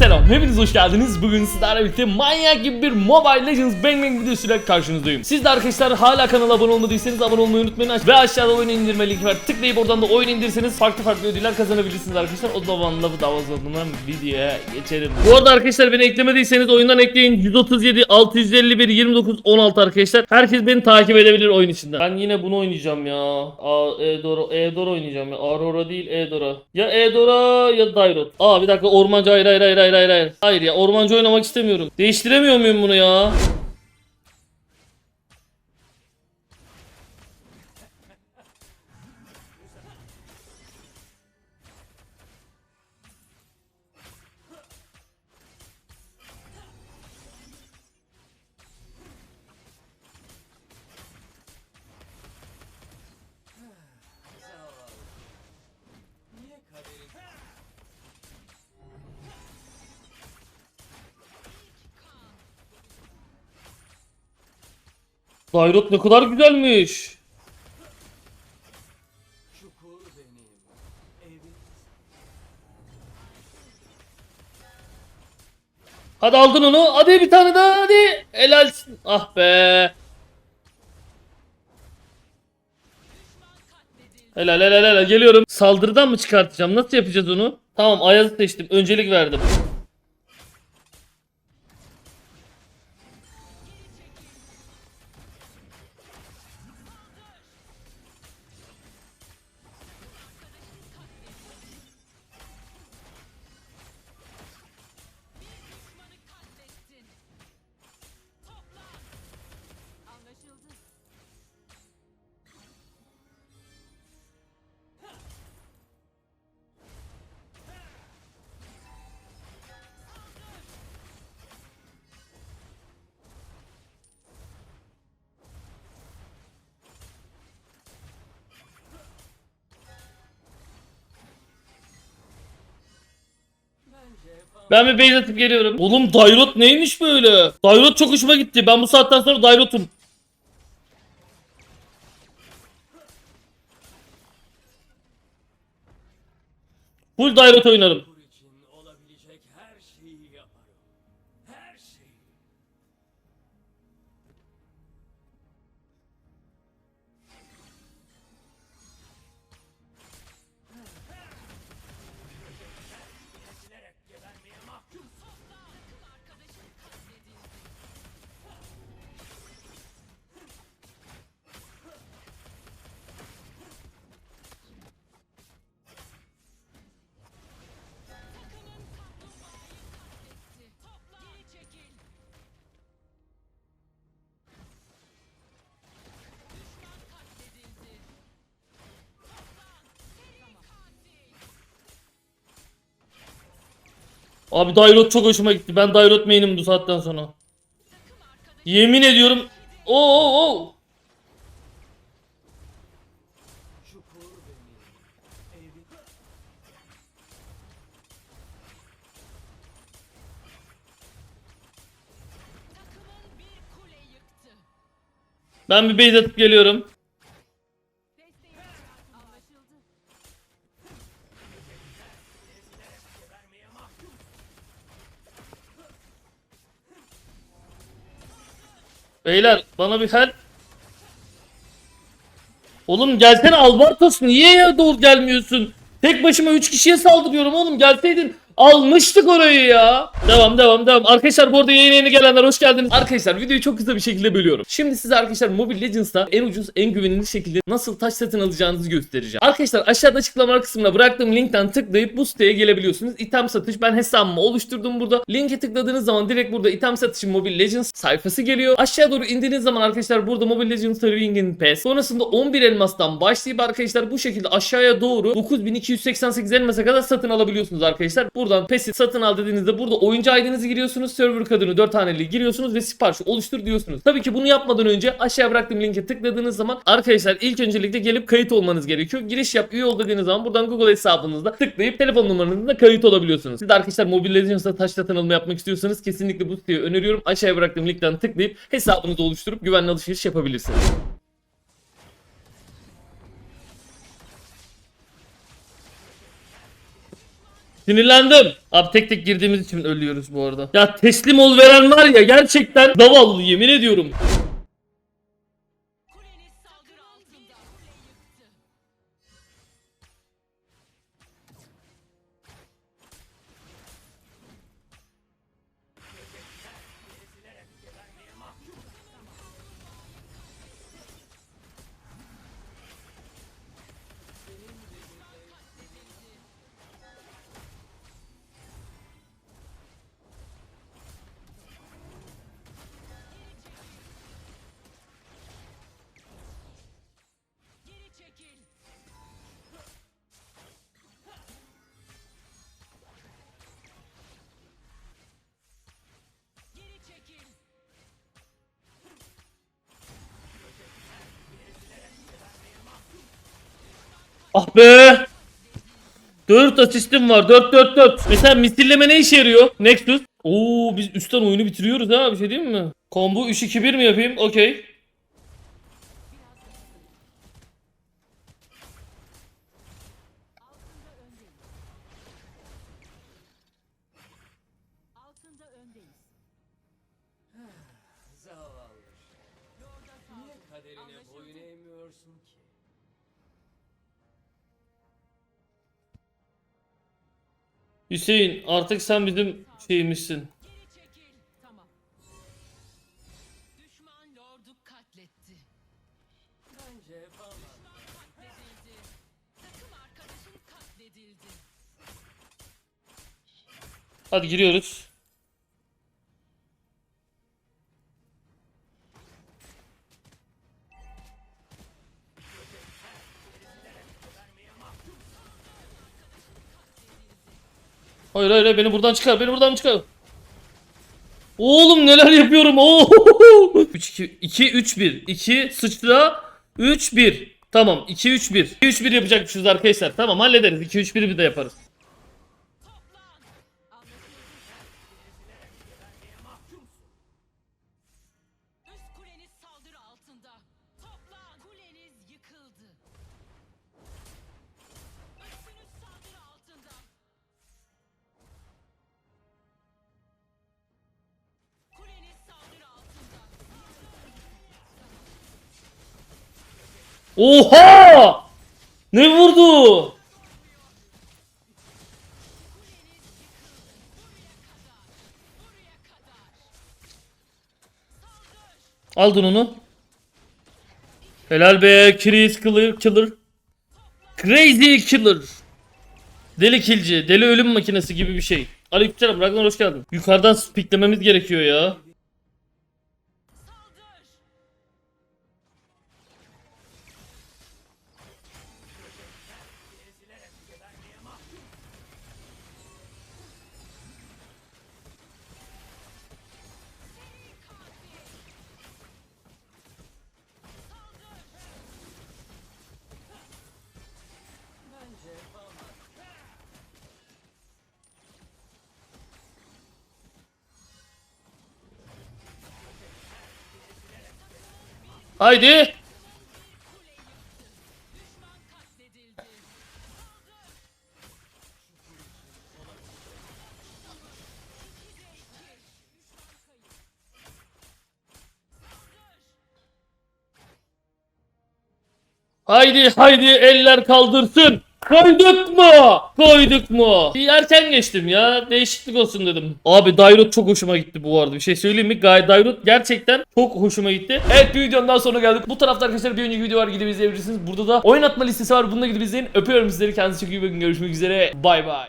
selam. Hepiniz hoş geldiniz. Bugün sizlerle birlikte manyak gibi bir Mobile Legends Bang Bang videosuyla karşınızdayım. Siz de arkadaşlar hala kanala abone olmadıysanız abone olmayı unutmayın. Ve aşağıda oyun indirme linki var. Tıklayıp oradan da oyun indirirseniz farklı farklı ödüller kazanabilirsiniz arkadaşlar. O zaman lafı daha uzatmadan videoya geçelim. Bu arada arkadaşlar beni eklemediyseniz oyundan ekleyin. 137, 651, 29, 16 arkadaşlar. Herkes beni takip edebilir oyun içinden. Ben yine bunu oynayacağım ya. Aa, Eudora, Eudora oynayacağım ya. Aurora değil Eudora. Ya Eudora ya Dairot. Aa bir dakika ormancı hayır hayır hayır hayır hayır. Hayır ya ormancı oynamak istemiyorum. Değiştiremiyor muyum bunu ya? Dairot ne kadar güzelmiş. Hadi aldın onu. Hadi bir tane daha hadi. Helalsin. Ah be. Helal helal helal geliyorum. Saldırıdan mı çıkartacağım? Nasıl yapacağız onu? Tamam Ayaz'ı seçtim. Öncelik verdim. Ben bir base atıp geliyorum. Oğlum Dairot neymiş böyle? Dairot çok hoşuma gitti. Ben bu saatten sonra Dairot'um. Full Dairot oynarım. Abi Dairot çok hoşuma gitti. Ben Dairot main'im bu saatten sonra. Yemin ediyorum. Oo oo oo. Ben bir base atıp geliyorum. Beyler bana bir help. Oğlum gelsene Albartos niye ya doğru gelmiyorsun? Tek başıma 3 kişiye saldırıyorum oğlum gelseydin almıştık orayı ya. Devam devam devam. Arkadaşlar bu arada yayına yeni gelenler hoş geldiniz. Arkadaşlar videoyu çok kısa bir şekilde bölüyorum. Şimdi size arkadaşlar Mobile Legends'ta en ucuz en güvenilir şekilde nasıl taş satın alacağınızı göstereceğim. Arkadaşlar aşağıda açıklama kısmına bıraktığım linkten tıklayıp bu siteye gelebiliyorsunuz. İtem satış ben hesabımı oluşturdum burada. Linke tıkladığınız zaman direkt burada item satışı Mobile Legends sayfası geliyor. Aşağı doğru indiğiniz zaman arkadaşlar burada Mobile Legends Serving'in Pass. Sonrasında 11 elmastan başlayıp arkadaşlar bu şekilde aşağıya doğru 9288 elmasa kadar satın alabiliyorsunuz arkadaşlar. Buradan PES'i satın al dediğinizde burada oyuncu ID'nizi giriyorsunuz. Server kodunu 4 haneli giriyorsunuz ve siparişi oluştur diyorsunuz. Tabii ki bunu yapmadan önce aşağı bıraktığım linke tıkladığınız zaman arkadaşlar ilk öncelikle gelip kayıt olmanız gerekiyor. Giriş yap üye ol dediğiniz zaman buradan Google hesabınızda tıklayıp telefon numaranızla kayıt olabiliyorsunuz. Siz de arkadaşlar Mobile Legends'ta taş alımı yapmak istiyorsanız kesinlikle bu siteyi öneriyorum. Aşağıya bıraktığım linkten tıklayıp hesabınızı oluşturup güvenli alışveriş yapabilirsiniz. Sinirlendim. Abi tek tek girdiğimiz için ölüyoruz bu arada. Ya teslim ol veren var ya gerçekten zavallı yemin ediyorum. Ah be. 4 asistim var. 4 4 4. Mesela misilleme ne işe yarıyor? Nexus. Oo biz üstten oyunu bitiriyoruz ha bir şey değil mi? Combo 3 2 1 mi yapayım? Okey. Zavallı. Niye kaderine boyun eğmiyorsun ki? Hüseyin artık sen bizim şeyimizsin. Hadi giriyoruz. Hayır hayır beni buradan çıkar beni buradan çıkar. Oğlum neler yapıyorum. Oo! 3 2 2 3 1 2 sıçra 3 1. Tamam 2 3 1. 2 3 1 yapacakmışız arkadaşlar. Tamam hallederiz. 2 3 1'i bir de yaparız. Oha! Ne vurdu? Aldın onu. Helal be Chris Killer. Crazy Killer. Deli kilci, deli ölüm makinesi gibi bir şey. Aleykümselam Ragnar hoş geldin. Yukarıdan spiklememiz gerekiyor ya. Haydi. Haydi haydi eller kaldırsın. Koyduk mu? Koyduk mu? Bir erken geçtim ya. Değişiklik olsun dedim. Abi Dairot çok hoşuma gitti bu arada. Bir şey söyleyeyim mi? Gay Dairot gerçekten çok hoşuma gitti. Evet bir videonun daha sonuna geldik. Bu tarafta arkadaşlar bir önceki video var gidip izleyebilirsiniz. Burada da oynatma listesi var. Bunu da gidip izleyin. Öpüyorum sizleri. Kendinize çok iyi bakın. Görüşmek üzere. Bay bay.